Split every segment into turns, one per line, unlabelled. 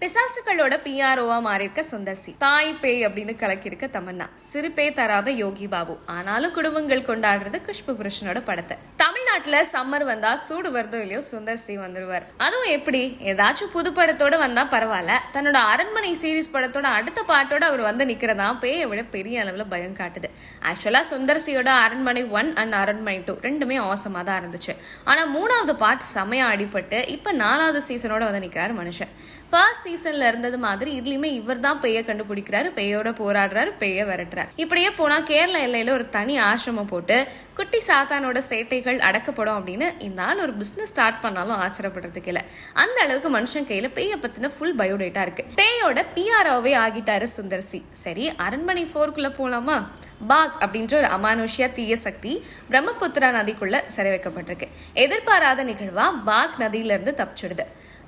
பிசாசுகளோட பிஆர்ஓவா மாறியிருக்க சுந்தர்சி. தாய் பேய் அப்படின்னு கலக்கியிருக்க தமன்னா. சிறு பேய் தராத யோகி பாபு. ஆனாலும் குடும்பங்கள் கொண்டாடுறது குஷ்பு புருஷனோட படத்தை. தமிழ்நாட்டுல சம்மர் வந்தா சூடு வருதோ இல்லையோ சுந்தர் சி வந்துருவார். அதுவும் எப்படி? ஏதாச்சும் புது படத்தோட வந்தா பரவாயில்ல. தன்னோட அரண்மனை சீரீஸ் படத்தோட அடுத்த பாட்டோட அவர் வந்து நிக்கிறதா பேயை விட பெரிய அளவுல பயம் காட்டுது. ஆக்சுவலா சுந்தர் சியோட அரண்மனை ஒன் அண்ட் அரண்மனை டூ ரெண்டுமே அவசமா தான் இருந்துச்சு. ஆனா மூணாவது பாட்டு செமையா அடிபட்டு இப்ப நாலாவது சீசனோட வந்து நிக்கிறாரு மனுஷன். ஃபர்ஸ்ட் சீசன்ல இருந்தது மாதிரி இதுலயுமே இவர் தான் பெய்ய கண்டுபிடிக்கிறாரு பெய்யோட போராடுறாரு பெய்ய விரட்டுறாரு. இப்படியே போனா கேரள எல்லையில ஒரு தனி ஆசிரமம் போட்டு குட்டி சாத்தானோட சேட்டைகள் அடக்கப்படும் அப்படின்னு இந்த ஆள் ஒரு பிசினஸ் ஸ்டார்ட் பண்ணாலும் ஆச்சரியப்படுறதுக்கு இல்லை. அந்த அளவுக்கு மனுஷன் கையில பேய பத்தின ஃபுல் பயோடேட்டா இருக்கு. பேயோட பிஆர்ஓவே ஆகிட்டாரு சுந்தர் சி. சரி அரண்மனை ஃபோர்க்குள்ள போகலாமா பாக் அப்படின்ற ஒரு அமானுஷியா தீய சக்தி பிரம்மபுத்திரா நதிக்குள்ள சிறை வைக்கப்பட்டிருக்கு. எதிர்பாராத நிகழ்வா பாக் நதியிலிருந்து தப்பிச்சிடுது.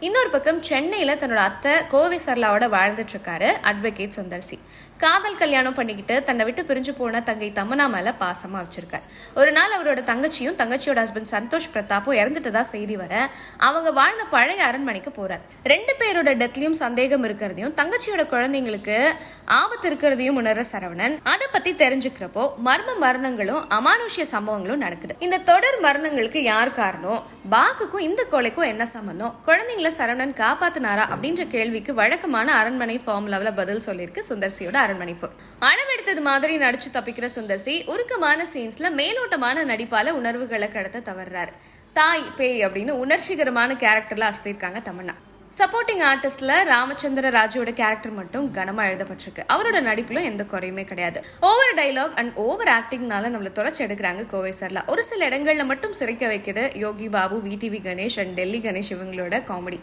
இன்னொரு பக்கம் சென்னையில் தன்னோட அத்தை கோவை சர்லாவோட வாழ்ந்துட்டு இருக்காரு அட்வொகேட் சுந்தர்சி. காதல் கல்யாணம் பண்ணிக்கிட்டு தன்னை விட்டு பிரிஞ்சு போன தங்கை தமனா மேல பாசமா வச்சிருக்காரு. ஒரு நாள் அவரோட தங்கச்சியும் தங்கச்சியோட ஹஸ்பண்ட் சந்தோஷ் பிரதாப்பும் இறந்துட்டதா செய்தி வர அவங்க வாழ்ந்த பழைய அரண்மனைக்கு போறார். ரெண்டு பேரோட டெத்லயும் சந்தேகம் இருக்கிறதையும் தங்கச்சியோட குழந்தைங்களுக்கு ஆபத்து இருக்கிறதையும் உணர்ற சரவணன் அதை பத்தி தெரிஞ்சுக்கிறப்போ மர்ம மரணங்களும் அமானுஷ்ய சம்பவங்களும் நடக்குது. இந்த தொடர் மரணங்களுக்கு யார் காரணம்? பாக்குக்கும் இந்த கொலைக்கும் என்ன சம்பந்தம்? குழந்தைங்கள சரவணன் காப்பாத்தினாரா அப்படின்ற கேள்விக்கு வழக்கமான அரண்மனை ஃபார்முலாவில் பதில் சொல்லியிருக்கு சுந்தர்சியோட அரண்மனை ஃபோர் அளவெடுத்தது மாதிரி நடிச்சு தப்பிக்கிற சுந்தர்சி உருக்கமான சீன்ஸ்ல மேலோட்டமான நடிப்பால உணர்வுகளை கடத்த தவறுறாரு தாய் பேய் அப்படின்னு உணர்ச்சிகரமான கேரக்டர்ல அசத்திருக்காங்க தமன்னா. சப்போர்ட்டிங் ஆர்டிஸ்ட்ல ராமச்சந்திர ராஜுவோட கேரக்டர் மட்டும் கனமா எழுதப்பட்டிருக்கு. அவரோட நடிப்புல எந்த குறையுமே கிடையாது. ஓவர் டைலாக் அண்ட் ஓவர் ஆக்டிங்னால நம்மள தொலைச்சு எடுக்கிறாங்க கோவை சர்லா ஒரு சில இடங்கள்ல மட்டும் சிரிக்க வைக்கிறது யோகி பாபு விடிவி கணேஷ் அண்ட் டெல்லி கணேஷ் இவங்களோட காமெடி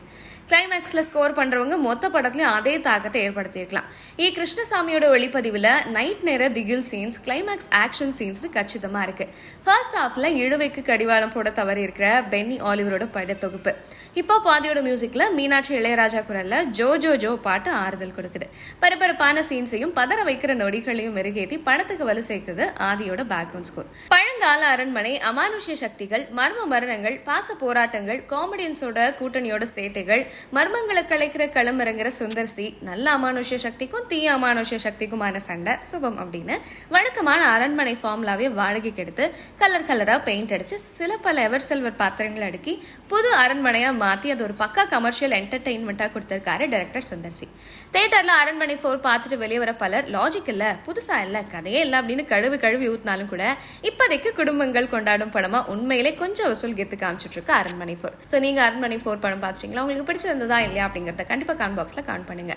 கிளைமேக்ஸ்ல ஸ்கோர் பண்றவங்க மொத்த படத்துலையும் அதே தாக்கத்தை ஏற்படுத்தியிருக்கலாம். இ. கிருஷ்ணசாமியோட ஒளிப்பதிவில் நைட் நேர திகில் சீன்ஸ் கிளைமேக்ஸ் ஆக்ஷன் சீன்ஸ்னு கச்சிதமா இருக்கு. ஃபர்ஸ்ட் ஹாஃபில் இழுவைக்கு கடிவாளம் போட தவறி இருக்கிற பென்னி ஆலிவரோட படத்தொகுப்பு. இப்போ பாதியோட மியூசிக்கில் மீனாட்சி இளையராஜா குரலில் ஜோ ஜோ ஜோ பாட்டு ஆறுதல் கொடுக்குது. பரபரப்பான சீன்ஸையும் பதற வைக்கிற நொடிகளையும் மெருகேத்தி படத்துக்கு வலு சேர்க்குது ஆதியோட பேக்ரவுண்ட் ஸ்கோர் பழங்கால அரண்மனை அமானுஷ்ய சக்திகள் மர்ம மரணங்கள் பாச போராட்டங்கள் காமெடியன்ஸோட கூட்டணியோட சேட்டைகள் மர்மங்களை கலைக்கிற களமிறங்குற சுந்தர் சி நல்ல அமானுஷ்ய சக்திக்கும் தீய அமானுஷ்ய சக்திக்குமான சண்டை சுபம் அப்படின்னு வழக்கமான அரண்மனை ஃபார்ம்லாவே வாடகைக்கு எடுத்து கலர் கலரா பெயிண்ட் அடிச்சு சில பல எவர் செல்வர் பாத்திரங்கள் அடுக்கி புது அரண்மனையா மாத்தி அது ஒரு பக்கா கமர்ஷியல் என்டர்டெயின்மெண்ட்டாக கொடுத்திருக்காரு director Sundar C. Aranmanai four பார்த்துட்டு வெளியே வர பலர் லாஜிக் இல்லை புதுசா இல்ல கதையே இல்லை அப்படின்னு கழுவி கழுவி ஊத்தினாலும் கூட இப்போதைக்கு குடும்பங்கள் கொண்டாடும் படமா உண்மையிலே கொஞ்சம் வசூல் கெத்து காமிச்சிட்டு இருக்கு அரண்மனை ஃபோர். ஸோ நீங்க அரண்மனை ஃபோர் படம் பாத்துட்டீங்களா உங்களுக்கு பிடிச்சிருந்ததா இல்லையா அப்படிங்கறத கண்டிப்பா கான் பாக்ஸ்ல கான் பண்ணுங்க.